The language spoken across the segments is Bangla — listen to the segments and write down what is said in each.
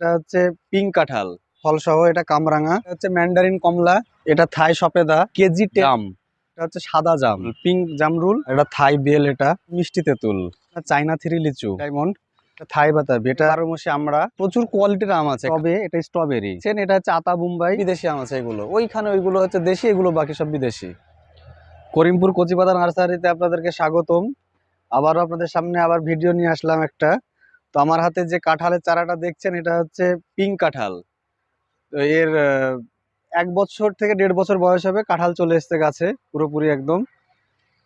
এটা হচ্ছে পিঙ্ক কাঁঠাল ফলসহ এটা কামরাঙা। এটা হচ্ছে ম্যান্ডারিন কমলা এটা থাই সপেদা কেজি জাম। এটা হচ্ছে সাদা জাম। পিঙ্ক জামরুল এটা থাই বেল এটা মিষ্টি তেঁতুল। চাইনা থ্রি লিচু। ডায়মন্ড এটা থাই বাতাবি। এটা আরও মশি আমরা। প্রচুর কোয়ালিটির আম আছে। তবে এটা স্ট্রবেরি। এটা হচ্ছে আতা বুম্বাই। বিদেশি আম আছে এগুলো। ওইখানে ওইগুলো হচ্ছে দেশি এগুলো বাকি সব বিদেশি। করিমপুর কচিপাতা নার্সারিতে আপনাদেরকে স্বাগতম। আবারও আপনাদের সামনে আবার ভিডিও নিয়ে আসলাম একটা। তো আমার হাতে যে কাঁঠালের চারাটা দেখছেন, এটা হচ্ছে পিঙ্ক কাঁঠাল। তো এর এক বছর থেকে দেড় বছর বয়স হবে, কাঁঠাল চলে এসছে গাছে, পুরোপুরি একদম।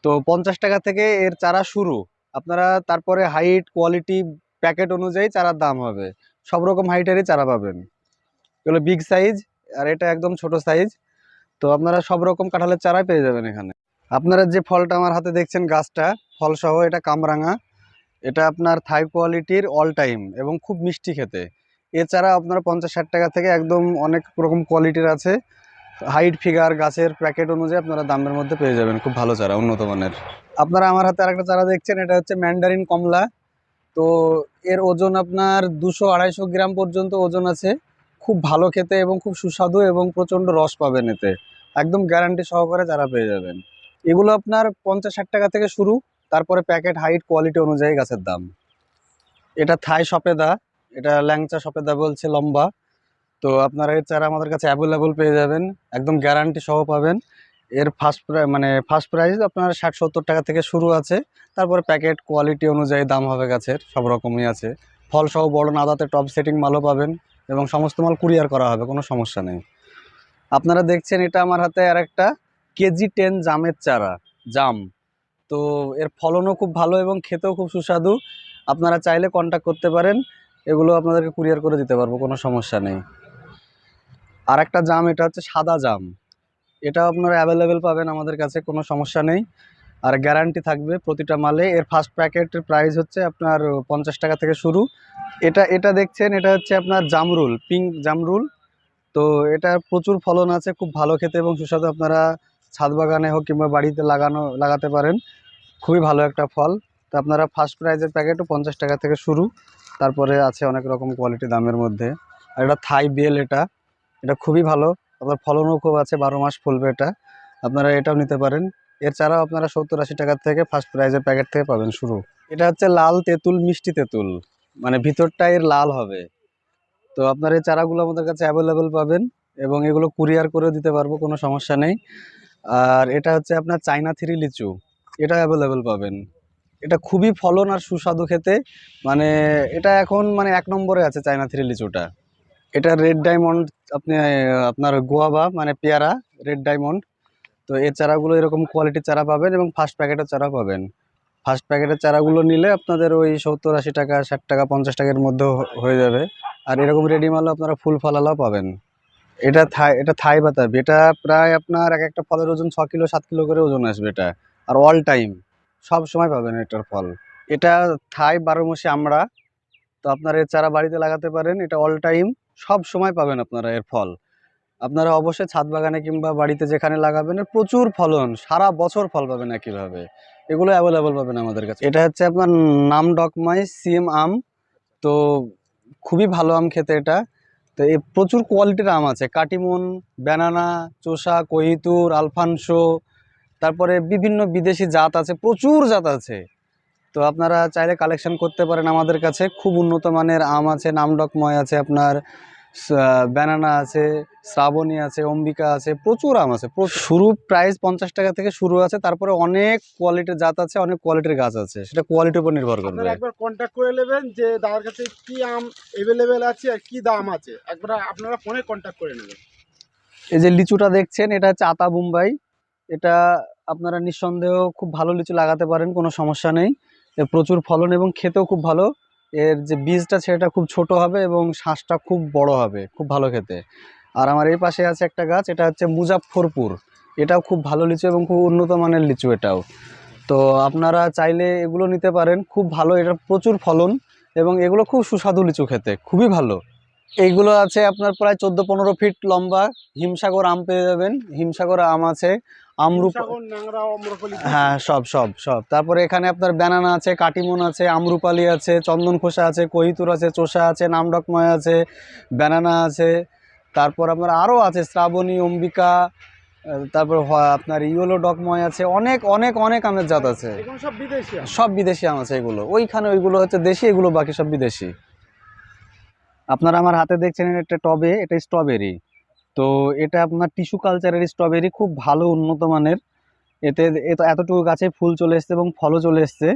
তো পঞ্চাশ টাকা থেকে এর চারা শুরু। আপনারা তারপরে হাইট কোয়ালিটি প্যাকেট অনুযায়ী চারার দাম হবে। সব রকম হাইটেরই চারা পাবেন। এগুলো বিগ সাইজ আর এটা একদম ছোট সাইজ তো আপনারা সব রকম কাঁঠালের চারাই পেয়ে যাবেন এখানে। আপনারা যে ফলটা আমার হাতে দেখছেন গাছটা, ফলসহ এটা কামরাঙা। এটা আপনার থাই কোয়ালিটির অল টাইম এবং খুব মিষ্টি খেতে। এছাড়া আপনার পঞ্চাশ ষাট টাকা থেকে একদম অনেক রকম কোয়ালিটির আছে। হাইট ফিগার গাছের প্যাকেট অনুযায়ী আপনারা দামের মধ্যে পেয়ে যাবেন, খুব ভালো চারা, উন্নত মানের। আপনারা আমার হাতে আরেকটা চারা দেখছেন, এটা হচ্ছে ম্যান্ডারিন কমলা। তো এর ওজন আপনার দুশো আড়াইশো গ্রাম পর্যন্ত ওজন আছে। খুব ভালো খেতে এবং খুব সুস্বাদু এবং প্রচণ্ড রস পাবেন এতে। একদম গ্যারান্টি সহকারে চারা পেয়ে যাবেন। এগুলো আপনার পঞ্চাশ ষাট টাকা থেকে শুরু। তারপরে প্যাকেট হাইট, কোয়ালিটি অনুযায়ী গাছের দাম। এটা থাই সপেদা এটা ল্যাংচা সপেদা বলছে, লম্বা। তো আপনারা এর চারা আমাদের কাছে অ্যাভেলেবল পেয়ে যাবেন, একদম গ্যারান্টি সহ পাবেন। এর ফার্স্ট প্রাই মানে ফার্স্ট প্রাইস আপনার ষাট সত্তর টাকা থেকে শুরু আছে। তারপরে প্যাকেট কোয়ালিটি অনুযায়ী দাম হবে গাছের, সব রকমই আছে। ফল সহ বড় নাদাতে টপ সেটিং মালও পাবেন এবং সমস্ত মাল কুরিয়ার করা হবে, কোনো সমস্যা নেই। আপনারা দেখছেন এটা আমার হাতে আর একটা কেজি টেন জামের চারা, জাম। তো এর ফলনও খুব ভালো এবং খেতেও খুব সুস্বাদু। আপনারা চাইলে কন্ট্যাক্ট করতে পারেন, এগুলো আপনাদেরকে কুরিয়ার করে দিতে পারব, কোনো সমস্যা নেই। আর একটা জাম, এটা হচ্ছে সাদা জাম। এটা আপনারা অ্যাভেলেবেল পাবেন আমাদের কাছে, কোনো সমস্যা নেই। আর গ্যারান্টি থাকবে প্রতিটা মালে। এর ফার্স্ট প্যাকেটের প্রাইস হচ্ছে আপনার পঞ্চাশ টাকা থেকে শুরু। এটা এটা দেখছেন, এটা হচ্ছে আপনার জামরুল পিঙ্ক জামরুল তো এটা প্রচুর ফলন আছে, খুব ভালো খেতে এবং সুস্বাদু। আপনারা ছাদ বাগানে হোক কিংবা বাড়িতে লাগানো, লাগাতে পারেন। খুবই ভালো একটা ফল। তো আপনারা ফার্স্ট প্রাইজের প্যাকেটও পঞ্চাশ টাকা থেকে শুরু। তারপরে আছে অনেক রকম কোয়ালিটি দামের মধ্যে। আর এটা থাই বেল এটা। এটা খুবই ভালো। আপনার ফলনও খুব আছে, বারো মাস ফলবে এটা। আপনারা এটাও নিতে পারেন। এর ছাড়াও আপনারা সত্তর আশি টাকার থেকে ফার্স্ট প্রাইজের প্যাকেট থেকে পাবেন শুরু। এটা হচ্ছে লাল তেঁতুল, মিষ্টি তেঁতুল। মানে ভিতরটা এর লাল হবে। তো আপনার এই চারাগুলো আমাদের কাছে অ্যাভেলেবেল পাবেন এবং এগুলো কুরিয়ার করে দিতে পারব, কোনো সমস্যা নেই। আর এটা হচ্ছে আপনার চাইনা থ্রি লিচু। এটা অ্যাভেলেবেল পাবেন। এটা খুবই ফলন আর সুস্বাদু খেতে। মানে এটা এখন মানে এক নম্বরে আছে চায়না থ্রি লিচুটা এটা রেড ডায়মন্ড আপনি, আপনার গোয়াবা মানে পেয়ারা রেড ডায়মন্ড তো এই চারাগুলো এরকম কোয়ালিটির চারা পাবেন এবং ফার্স্ট প্যাকেটের চারা পাবেন। ফার্স্ট প্যাকেটের চারাগুলো নিলে আপনাদের ওই সত্তর, আশি টাকা, ষাট টাকা, পঞ্চাশ টাকার মধ্যে হয়ে যাবে। আর এরকম রেডি মালও আপনারা ফুল ফলালাও পাবেন। এটা থাই এটা থাই বাতাবি। এটা প্রায় আপনার এক একটা ফলের ওজন ছ কিলো, সাত কিলো করে ওজন আসবে এটা। আর অল টাইম সব সময় পাবেন এটার ফল। এটা থাই বারো মাসে আমরা, তো আপনারা এর চারা বাড়িতে লাগাতে পারেন, এটা অল টাইম সব সময় পাবেন আপনারা এর ফল। আপনারা অবশ্যই ছাদ বাগানে কিংবা বাড়িতে যেখানে লাগাবেন প্রচুর ফলন, সারা বছর ফল পাবেন একইভাবে। এগুলো অ্যাভেলেবল পাবেন আমাদের কাছে। এটা হচ্ছে আপনার নাম ডকমাই সিএম আম। তো খুবই ভালো আম খেতে এটা। তো এ প্রচুর কোয়ালিটির আম আছে। কাটিমন, ব্যানানা, চোষা কহিতুর আলফানসো তারপরে বিভিন্ন বিদেশি জাত আছে প্রচুর জাত আছে। তো আপনারা চাইলে কালেকশন করতে পারেন আমাদের কাছে। খুব উন্নত মানের আম আছে নামডকময় আছে আপনার ব্যানানা আছে শ্রাবণী আছে অম্বিকা আছে প্রচুর আম আছে। শুরু প্রাইস পঞ্চাশ টাকা থেকে শুরু আছে তারপরে অনেক কোয়ালিটির জাত আছে অনেক কোয়ালিটির গাছ আছে। সেটা কোয়ালিটির উপর নির্ভর করবে। একবার কন্ট্যাক্ট করে নেবেন যে দাদার কাছে কি আম এভেলেবেল আছে আর কি দাম আছে। একবার আপনারা ফোনে কন্ট্যাক্ট করে নেবেন। এই যে লিচুটা দেখছেন এটা হচ্ছে আতা বুম্বাই। এটা আপনারা নিঃসন্দেহ খুব ভালো লিচু লাগাতে পারেন, কোনো সমস্যা নেই। এর প্রচুর ফলন এবং খেতেও খুব ভালো। এর যে বীজটা, সেটা খুব ছোট হবে এবং শ্বাসটা খুব বড় হবে, খুব ভালো খেতে। আর আমার এই পাশে আছে একটা গাছ, এটা হচ্ছে মুজাফফরপুর। এটাও খুব ভালো লিচু এবং খুব উন্নত মানের লিচু এটাও। তো আপনারা চাইলে এগুলো নিতে পারেন, খুব ভালো এটা প্রচুর ফলন এবং এগুলো খুব সুস্বাদু লিচু খেতে, খুবই ভালো। এইগুলো আছে আপনার প্রায় চোদ্দ পনেরো ফিট লম্বা, হিমসাগর আম পেয়ে যাবেন, হিমসাগর আম আছে। আমরুপ হ্যাঁ সব সব সব। তারপরে এখানে আপনার ব্যানানা আছে কাটিমন আছে আমরুপালি আছে চন্দন খোসা আছে কহিতুর আছে চোষা আছে নামডকময় আছে ব্যানানা আছে। তারপর আপনার আরও আছে শ্রাবণী অম্বিকা তারপর আপনার ইয়েলো ডকময় আছে অনেক অনেক অনেক আমের জাত আছে। সব বিদেশি আম। সব বিদেশি আম আছে এগুলো। ওইখানে ওইগুলো হচ্ছে দেশি এগুলো বাকি সব বিদেশি। আপনারা আমার হাতে দেখছেন একটা টবে এটা স্ট্রবেরি তো এটা আপনার টিস্যু কালচারের স্ট্রবেরি খুব ভালো উন্নত মানের। এতে এত এতটুকু গাছে ফুল চলে এসছে এবং ফলও চলে এসছে।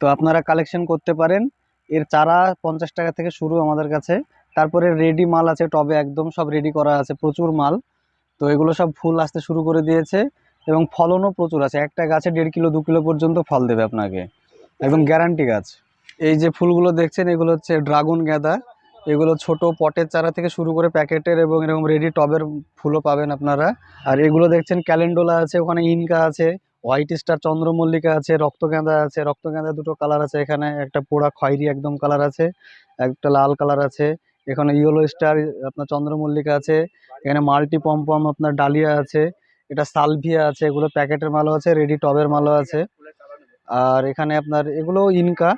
তো আপনারা কালেকশন করতে পারেন। এর চারা পঞ্চাশ টাকা থেকে শুরু আমাদের কাছে। তারপরে রেডি মাল আছে, টবে একদম সব রেডি করা আছে, প্রচুর মাল। তো এগুলো সব ফুল আসতে শুরু করে দিয়েছে এবং ফলনও প্রচুর আছে। একটা গাছে দেড় কিলো, দু কিলো পর্যন্ত ফল দেবে আপনাকে। একদম গ্যারান্টি গাছ। এই যে ফুলগুলো দেখছেন, এগুলো হচ্ছে ড্রাগন গাঁদা। এগুলো ছোট পটের চারা থেকে শুরু করে প্যাকেটের এবং এরকম রেডি টবের ফুলও পাবেন আপনারা। আর এগুলো দেখছেন ক্যালেন্ডোলা আছে, ওখানে ইনকা আছে, হোয়াইট স্টার চন্দ্রমল্লিকা আছে, রক্তগাঁদা আছে, রক্তগাঁদা দুটো কালার আছে, এখানে একটা পোড়া খয়েরি একদম কালার আছে, একটা লাল কালার আছে, এখানে ইয়েলো স্টার, আপনার চন্দ্রমল্লিকা আছে, এখানে মাল্টি পম্পম আপনার ডালিয়া আছে, এটা সালভিয়া আছে, এগুলো প্যাকেটের মালও আছে রেডি টবের মালও আছে। আর এখানে আপনার এগুলো ইনকা,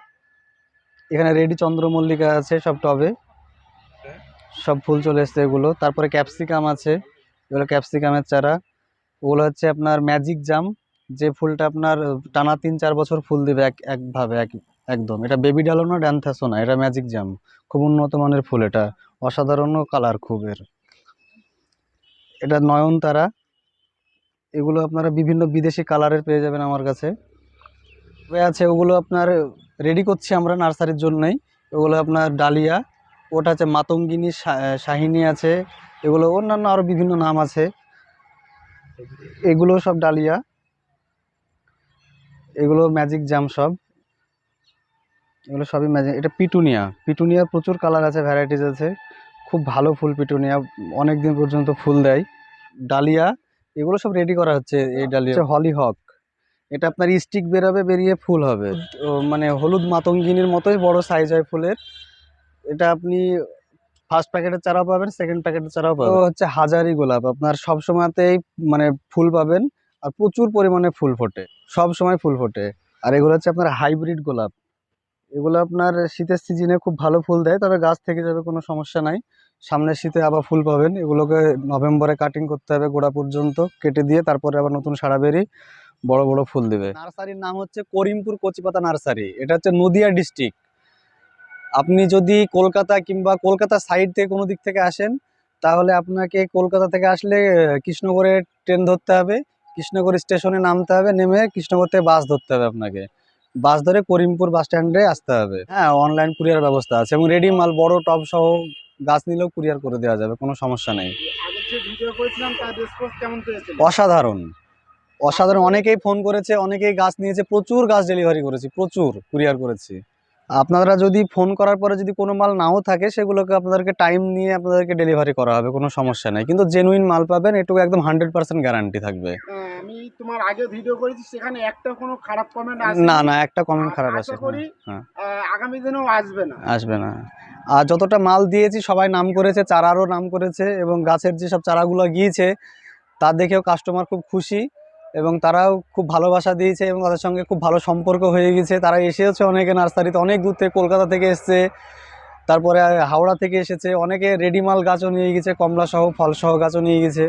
এখানে রেডি চন্দ্রমল্লিকা আছে সব টবে। সব ফুল চলে এসছে এগুলো। তারপরে ক্যাপসিকাম আছে, এগুলো ক্যাপসিকামের চারা। ওগুলো হচ্ছে আপনার ম্যাজিক জাম যে ফুলটা আপনার টানা তিন চার বছর ফুল দেবে এক, একভাবে, এক, একদম। এটা বেবি ডালো না ড্যান্থাসও না, এটা ম্যাজিক জাম খুব উন্নত মানের ফুল এটা। অসাধারণ কালার খুব এর। এটা নয়নতারা। এগুলো আপনারা বিভিন্ন বিদেশি কালারের পেয়ে যাবেন আমার কাছে। আছে, ওগুলো আপনার রেডি করছি আমরা নার্সারির জন্যই। ওগুলো আপনার ডালিয়া ওটা আছে মাতঙ্গিনী শাহিনী আছে। এগুলো অন্যান্য আরও বিভিন্ন নাম আছে। এগুলো সব ডালিয়া। এগুলো ম্যাজিক জাম সব। এগুলো সবই ম্যাজিক এটা পিটুনিয়া। পিটুনিয়া প্রচুর কালার আছে ভ্যারাইটিস আছে। খুব ভালো ফুল পিটুনিয়া। অনেক দিন পর্যন্ত ফুল দেয়। ডালিয়া এগুলো সব রেডি করা হচ্ছে এই ডালিয়া। হলি হক এটা আপনার স্টিক বেরোবে বেরিয়ে ফুল হবে। মানে হলুদ মাতঙ্গিনীর মতোই বড় সাইজ হয় ফুলের। এটা আপনি ফার্স্ট প্যাকেটের চারাও পাবেন সেকেন্ড প্যাকেটের চারাও পাবেন। তো হচ্ছে হাজারি গোলাপ। আপনার সব সময়তেই মানে ফুল পাবেন আর প্রচুর পরিমাণে ফুল ফোটে। সব সময় ফুল ফোটে। আর এগুলো হচ্ছে আপনার হাইব্রিড গোলাপ। এগুলো আপনার শীতের সিজনে খুব ভালো ফুল দেয় তবে গাছ থেকে যাবে কোনো সমস্যা নাই। সামনের শীতে আবার ফুল পাবেন। এগুলোকে নভেম্বরে কাটিং করতে হবে গোড়া পর্যন্ত কেটে দিয়ে তারপরে আবার নতুন সারা বেরি বড় বড় ফুল দেবে। নার্সারির নাম হচ্ছে করিমপুর কচিপাতা নার্সারি। এটা হচ্ছে নদিয়া ডিস্ট্রিক্ট আপনি যদি কলকাতা কিংবা কলকাতা সাইড থেকে কোনো দিক থেকে আসেন, তাহলে আপনাকে কলকাতা থেকে আসলে কৃষ্ণগড়ে ট্রেন ধরতে হবে কৃষ্ণগড় স্টেশনে নামতে হবে, নেমে কৃষ্ণগড় থেকে বাস ধরতে হবে আপনাকে। বাস ধরে করিমপুর বাস স্ট্যান্ডে আসতে হবে। হ্যাঁ অনলাইন কুরিয়ার ব্যবস্থা আছে এবং রেডি মাল, বড় টপ সহ গাছ নিলেও কুরিয়ার করে দেওয়া যাবে, কোনো সমস্যা নেই। অসাধারণ। অসাধারণ। অনেকেই ফোন করেছে, অনেকেই গাছ নিয়েছে, প্রচুর গাছ ডেলিভারি করেছি, প্রচুর কুরিয়ার করেছি। আপনারা যদি ফোন করার পরে যদি কোনো মাল নাও থাকে সেগুলোকে আপনাদেরকে টাইম নিয়ে আপনাদেরকে ডেলিভারি করা হবে কোনো সমস্যা নেই। কিন্তু জেনুইন মাল পাবেন এটুকু একদম হান্ড্রেড পার্সেন্ট গ্যারান্টি থাকবে। আহ, আমি তোমার আগে ভিডিও করেছি সেখানে একটা কোনো খারাপ কমেন্ট না না একটা কমেন্ট খারাপ আশা আছে হ্যাঁ আগামী দিনেও আসবে না। আসবে না। আর যতটা মাল দিয়েছি সবাই নাম করেছে চারারও নাম করেছে এবং গাছের যেসব চারাগুলো গিয়েছে তা দেখেও কাস্টমার খুব খুশি। এবং তারাও খুব ভালোবাসা দিয়েছে এবং তাদের সঙ্গে খুব ভালো সম্পর্ক হয়ে গেছে। তারা এসেওছে অনেকে নার্সারিতে, অনেক দূর থেকে, কলকাতা থেকে এসছে, তারপরে হাওড়া থেকে এসেছে, অনেকে রেডিমাল গাছও নিয়ে গেছে, কমলাসহ ফলসহ ফল গাছও নিয়ে গেছে।